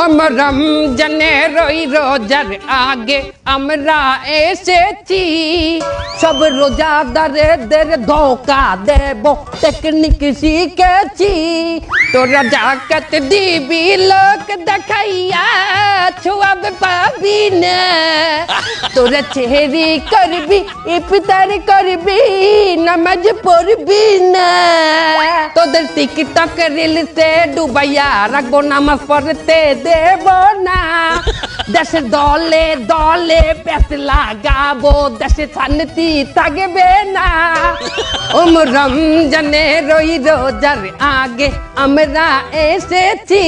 আমার রমজানের ওই রোজার আগে আমরা এসেছি সব রোজাদারেদের ধোকা দেব টেকনিক শিখেছি তোরা জাকাত দিবি লোক দেখাইয়া ছোয়াব পাবি না তোরা চেহারি করবি, ইফতার করবি, নামাজ পড়বি না। তোদের টিকটক রিলসে ডুবাইয়া রাখব, নামাজ পড়তে দেব না। দেশের দলে দলে পেস লাগাবো দেশে শান্তি থাকবে না। ওম রমজানের ওই রোজার আগে আমরা এসেছি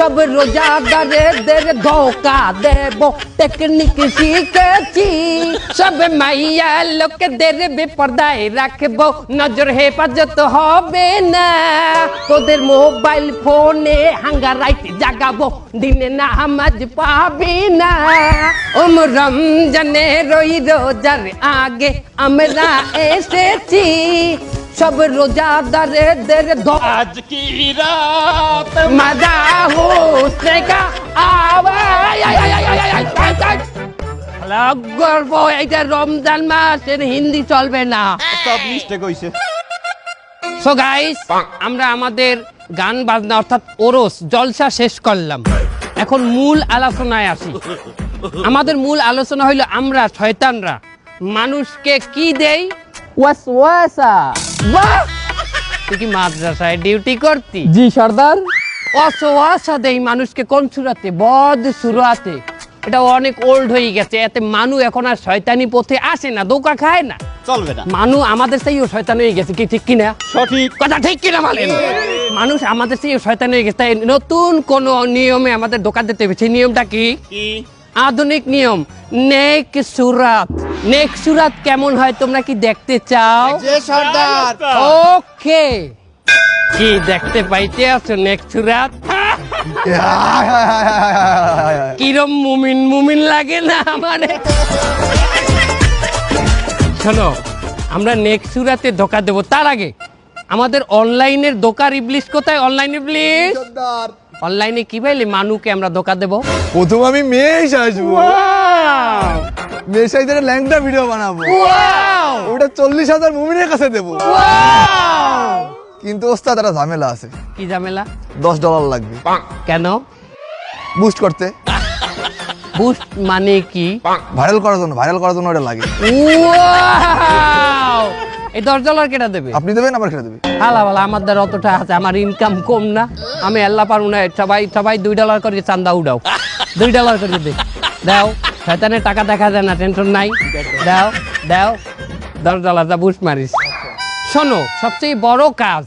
সব রোজাদারেদের ধোকা দেব। টেকনিক শিখেছি, সব মাইয়া লোকদের বেপর্দায় রাখব। নজর হেফাজত হবে না, তোদের মোবাইল ফোনে হাঙ্গা রাইট জাগাবো। দিনে নামাজ পাবি না, ওম রমজানের ওই রোজার আগে আমরা এসেছি। সব রোজাদারদের আজ কি রাত মজা কা এইটা রমজান মাসের হিন্দি চলবে না। সব সো গাইস আমরা আমাদের গান বাজনা অর্থাৎ ওরস জলসা শেষ করলাম। এখন মূল আলোচনায় আসি। আমাদের মূল আলোচনা হইল আমরা শয়তানরা। মানুষকে কি দেই? ওয়াসওয়াসা। বাহ! তুই কি মাদ্রাসায় ডিউটি করতি? জি সর্দার। অসহাসা দেই মানুষকে কোন সুরাতে? বদ সুরাতে। এটা অনেক ওল্ড হয়ে গেছে এতে মানু এখন আর শয়তানি পথে আসে না দোকা খায় না। চলবে না। মানু আমাদের শয়তান হয়ে গেছে কি ঠিক কিনা? সঠিক। কথা ঠিক কিনা বলেন মানুষ আমাদের সেই শয়তান হয়ে গেছে তাই নতুন কোন নিয়মে আমাদের দোকান দিতে হবে। সেই নিয়মটা কি? কি? আধুনিক নিয়ম। নেক সুরাত। নেক সুরাত কেমন হয় তোমরা কি দেখতে চাও? সর্দার। ওকে। কি দেখতে পাইতে আছো নেক সুরাত? কিরম মুমিন? মুমিন লাগে না আমার? শোনো আমরা নেক্সট সুরাতে ধোকা দেবো। তার আগে আমাদের অনলাইনের দোকার ইবলিশ কোথায়? অনলাইন ইবলিশ? অনলাইনে কি পাইলে মানুকে আমরা ধোকা দেবো? প্রথম আমি মেষ আসব মেষ আইতে ল্যাংটা ভিডিও বানাবো। ওটা চল্লিশ হাজার মুমিনের কাছে দেবো। কিন্তু ওস্তাদ একটা ঝামেলা আছে। কি ঝামেলা? দশ ডলার লাগবে। কেন? বুস্ট করতে। বুস্ট মানে কি? ভাইরাল করার জন্য ভাইরাল করার জন্য ওটা লাগে! এই দশ ডলার কেটা দেবে? আপনি দেবেন আবার খেলে দেবে? হালা ভালা আমার দ্বারা অতটা আছে আমার ইনকাম কম না। আমি আল্লাহ পারব না সবাই সবাই দুই ডলার করে চান্দা উঠাও দুই ডলার করে দে। দাও শয়তানের টাকা দেখা যায় না টেনশন নাই। দাও দাও দশ ডলার দা বুস মারিস। শোনো সবচেয়ে বড় কাজ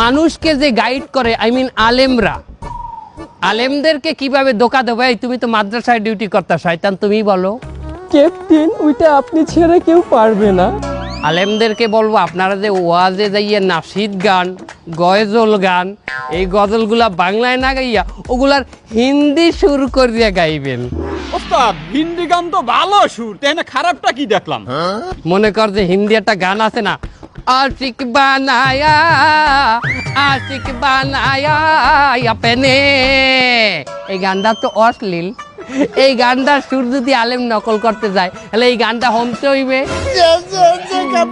মানুষকে যে গাইড করে আই মিন আলেমরা আলেমদেরকে কীভাবে ধোকা দেবো? এই তুমি তো মাদ্রাসায় ডিউটি করতা শয়তান তুমি বলো। ক্যাপ্টেন ওইটা আপনি ছেড়ে কেউ পারবে না। আলেমদেরকে বলব আপনারা যে ওয়াজে যাইয়া নাসিদ গান গজল গান এই গজলগুলা বাংলায় না গাইয়া ওগুলার হিন্দি সুর করিয়া গাইবেন। ওস্তাদ হিন্দি গান তো ভালো সুর তাই না খারাপটা কি দেখলাম? মনে কর যে হিন্দি একটা গান আছে না আশিক বানায়া আশিক বানায়া আপনে এই গানটা তো অশ্লীল। এই গানটার সুর যদি আলেম নকল করতে যায় তাহলে এই গানটা হমতে হইবে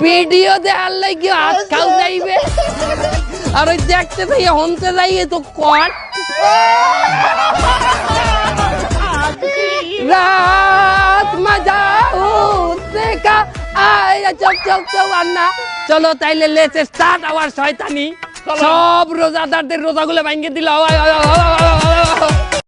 ভিডিও দেখার লাগি হাত খাও যাইবে আর ওই দেখতে যাই হমতে যাইয়ে তো কট রাত মজা উঠতে কা আয় চক চক চক আন্না চলো তাইলে লেটস স্টার্ট আওয়ার শয়তানি সব রোজাদারদের রোজাগুলো ভাঙ্গে দিল আয়,